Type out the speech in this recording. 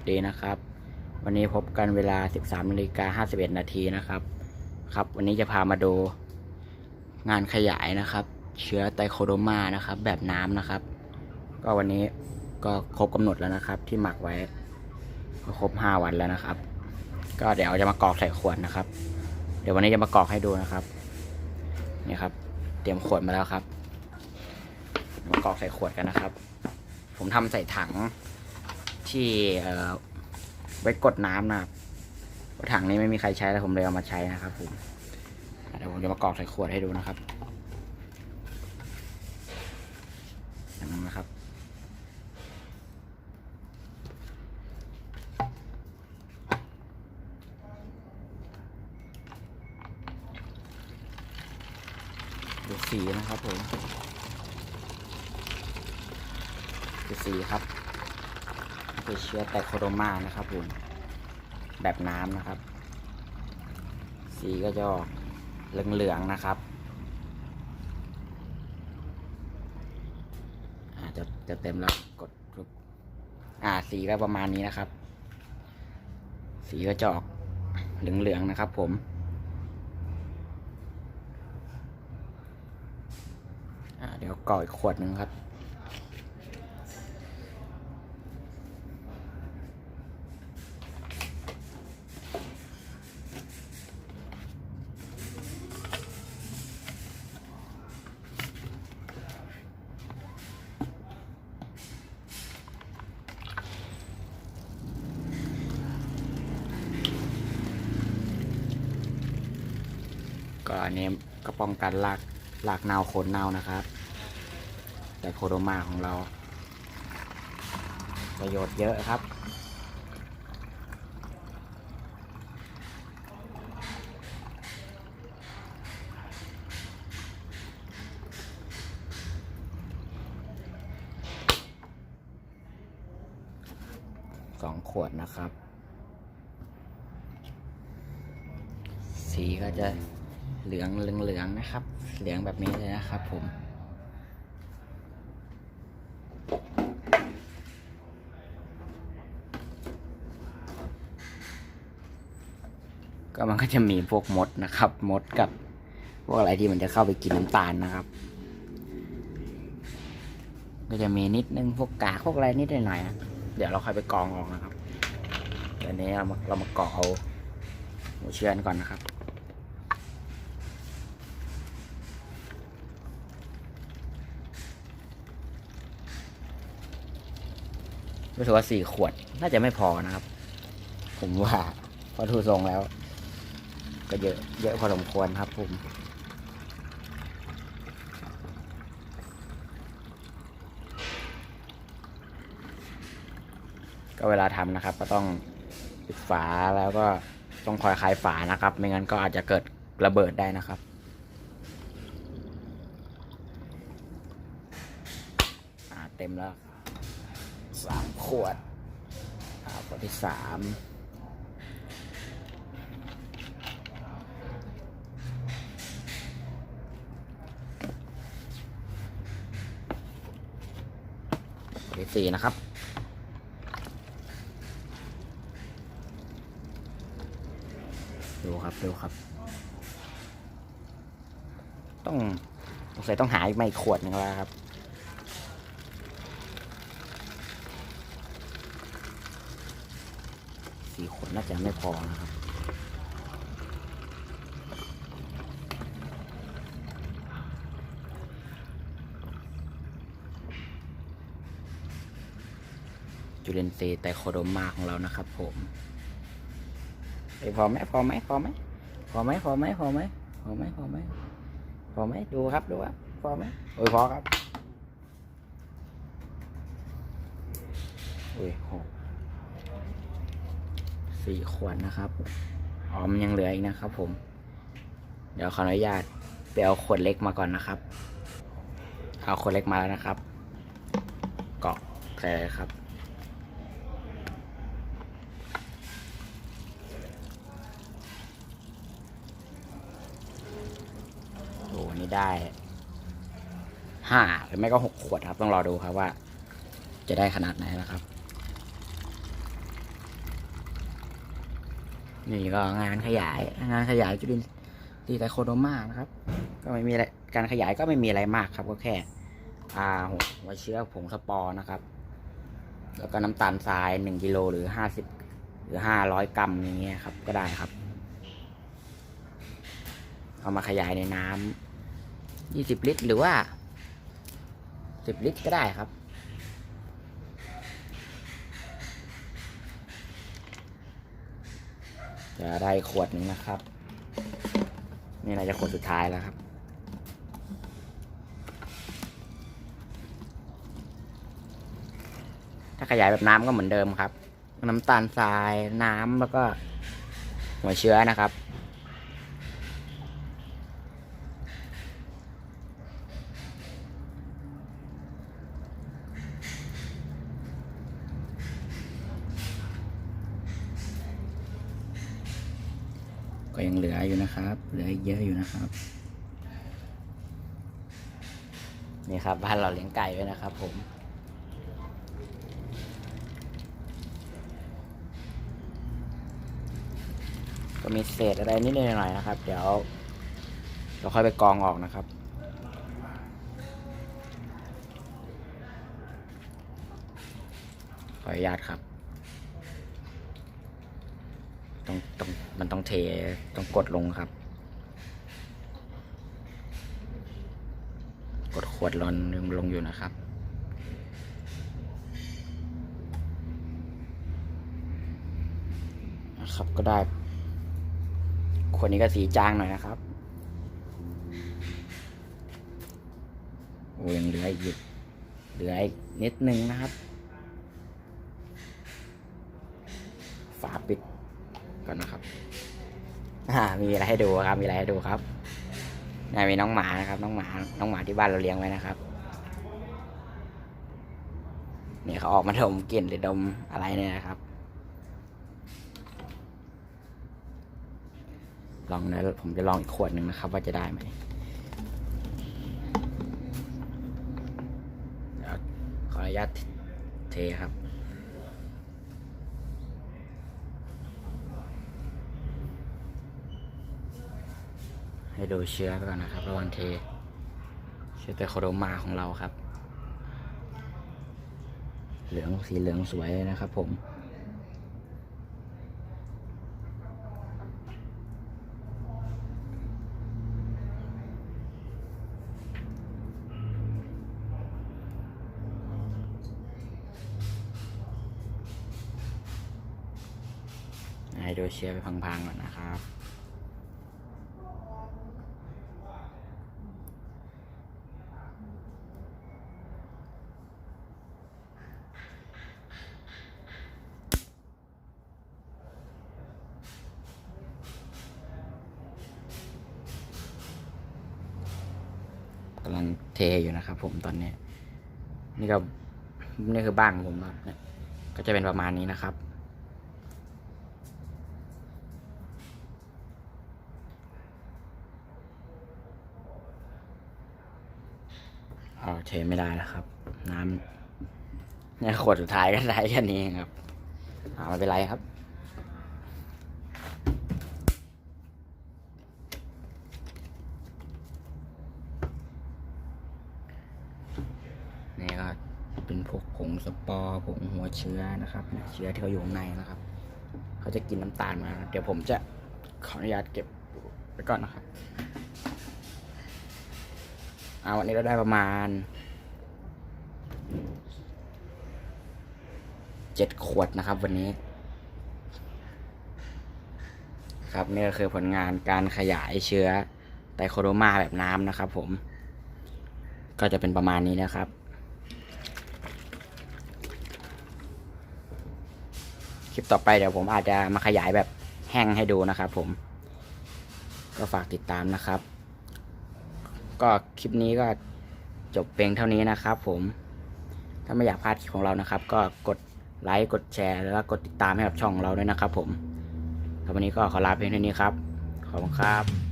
สดีนะครับ วันนี้พบกันเวลา 13นาฬิกา51นาทีนะครับ ครับ วันนี้จะพามาดูงานขยายนะครับ เชื้อไตโคโดมานะครับ แบบน้ำนะครับ ก็วันนี้ก็ครบกำหนดแล้วนะครับ ที่หมักไว้ ก็ครบ 5 วันแล้วนะครับ ก็เดี๋ยวจะมากรอกใส่ขวดนะครับ เดี๋ยววันนี้จะมากรอกให้ดูนะครับนี่ครับ เตรียมขวดมาแล้วครับมากรอกใส่ขวดกันนะครับ ผมทำใส่ถัง ที่ไว้กดน้ำนะครับเพราะถังนี้ไม่มีใครใช้แล้วผมเลยเอามาใช้นะครับผมเดี๋ยวผมจะมากรอกใส่ขวดให้ดูนะครับอย่างนั้นนะครับ ดูสีนะครับผมดูสีครับ คือเชื้อไตโคโดมานะครับผมแบบน้ำนะครับ สีก็จะออกเหลืองๆนะครับอาจจะจะเต็มแล้วกดปุ๊บอ่าสีก็ประมาณนี้นะครับ สีก็จะออกเหลืองๆนะครับผมอ่าเดี๋ยวก่ออีกขวดหนึ่งครับ ก็อันนี้ก็ป้องกันรากรากเน่าโคนเน่านะครับแต่โคโดมาของเรา ประโยชน์เยอะครับสองขวดนะครับ สีก็จะ เหลืองเหลืองๆนะครับ เหลืองแบบนี้เลยนะครับผมก็มันก็จะมีพวกมดนะครับ มดกับ พวกอะไรที่มันจะเข้าไปกินน้ำตาลนะครับ ก็จะมีนิดนึงพวกกากพวกอะไรนิดหน่อยนะเดี๋ยวเราค่อยไปกองออกนะครับเดี๋ยวนี้เรามาเรามากรอกเอาหัวเชื้อนก่อนนะครับ รู้สึกว่าสี่ขวด น่าจะไม่พอนะครับ ผมว่าเพอทูทรงแล้ว ก็เยอะเยอะพอสมควรครับผมก็เวลาทำนะครับ ก็ต้องปิดฝาแล้วก็ต้องคอยคลายฝานะครับ ไม่งั้นก็อาจจะเกิดระเบิดได้นะครับอ่าเต็มแล้ว สามขวดอ่าขวดที่สามขวดที่สี่นะครับดูครับดูครับ ต้องสงสัยต้องหาอีกไม่ขวดหนึงแล้วครับ สี่ขวดน่าจะไม่พอนะครับ จุลินทรีย์ไตโคโดมาของเรานะครับ ผมเอ้ยพอไหมพอไหมพอไหมพอไหมพอไหมพอไหมพอไหมพอไหมพอไหมดูครับดูครับพอไหมโอ้ยพอครับโอ้ยหก สี่ขวดนะครับอ๋อมันยังเหลืออีกนะครับ ผม เดี๋ยวขออนุญาตไปเอาขวดเล็กมาก่อนนะครับ เอาขวดเล็กมาแล้วนะครับเกาะใส่เลยครับ โอ้นี่ได้ห้าหรือไม่ก็หกขวดครับ ต้องรอดูครับว่า จะได้ขนาดไหนนะครับ นี่ก็งานขยายงานขยายจุลินทรีย์ไตโคโดมานะครับ ก็ไม่มีอะไรการขยายก็ไม่มีอะไรมากครับ ก็แค่อาหัวหัวเชื้อผงสปอร์นะครับ แล้วก็น้ำตาลทรายหนึ่งกิโลหรือห้าสิบหรือห้าร้อยกรัมอย่างเงี้ยครับ ก็ได้ครับ เอามาขยายในน้ำยี่สิบลิตร หรือว่าสิบลิตรก็ได้ครับ จะได้ขวดหนึ่งนะครับ นี่น่าจะขวดสุดท้ายแล้วครับ ถ้าขยายแบบน้ำก็เหมือนเดิมครับ น้ำตาลทรายน้ำแล้วก็ หัวเชื้อนะครับ ก็ยังเหลืออยู่นะครับ เหลือเยอะอยู่นะครับ นี่ครับบ้านเราเลี้ยงไก่ไว้นะครับ ผม ก็มีเศษอะไรนิดหน่อยนะครับ เดี๋ยวเราค่อยไปกรองออกนะครับขออนุญาตครับ ต้องต้อง มันต้องเทต้องกดลงครับ กดขวดลอนลงอยู่นะครับนะครับก็ได้ขวดนี้ก็สีจางหน่อยนะครับโอ้ยังเหลืออีกเหลืออีกนิดนึงนะครับฝาปิดก่อนนะครับ อ่ามีอะไรให้ดูครับ มีอะไรให้ดูครับนี่มีน้องหมานะครับ น้องหมา น้องหมาที่บ้านเราเลี้ยงไว้นะครับ เนี่ยเขาออกมาดมกลิ่นหรือดมอะไรเนี่ยนะครับ ลองนะผมจะลองอีกขวดหนึ่งนะครับ ว่าจะได้ไหมขออนุญาตเทครับ ให้ดูเชื้อไปก่อนนะครับ ระว่างเท เชื้อไตโคโดมาของเราครับ เหลืองสีเหลืองสวยเลยนะครับผมให้ดูเชียร์ไปพังๆก่อนนะครับ กำลังเทอยู่นะครับ ผมตอนนี้ นี่ก็นี่คือบ้านของผมครับเนี่ยก็จะเป็นประมาณนี้นะครับอ๋อเทไม่ได้แล้วครับ น้ำเนี่ยขวดสุดท้ายก็ได้แค่นี้เองครับเอาไม่เป็นไรครับ นี่ก็เป็นพวก ผงสปอร์ผงหัวเชื้อนะครับ เชื้อที่เขาอยู่ข้างในนะครับ เขาจะกินน้ำตาลมา เดี๋ยวผมจะขออนุญาตเก็บไว้ก่อนนะครับเอาวันนี้เราได้ประมาณเจ็ดขวดนะครับ วันนี้ ครับนี่ก็คือผลงานการขยายเชื้อไตโคโดมาแบบน้ำนะครับผม ก็จะเป็นประมาณนี้นะครับ ลิปต่อไปเดี๋ยวผมอาจจะมาขยายแบบแห้งให้ดูนะครับผม ก็ฝากติดตามนะครับ ก็คลิปนี้ก็จบเพียงเท่านี้นะครับผมถ้าไม่อยากพลาดคลิปของเรานะครับ ก็กดไลค์กดแชร์แล้วก็กดติดตามให้กับช่องเราด้วยนะครับผมแล้ววันนี้ก็ขอลาเพียงเท่านี้ครับขอบคุณครับ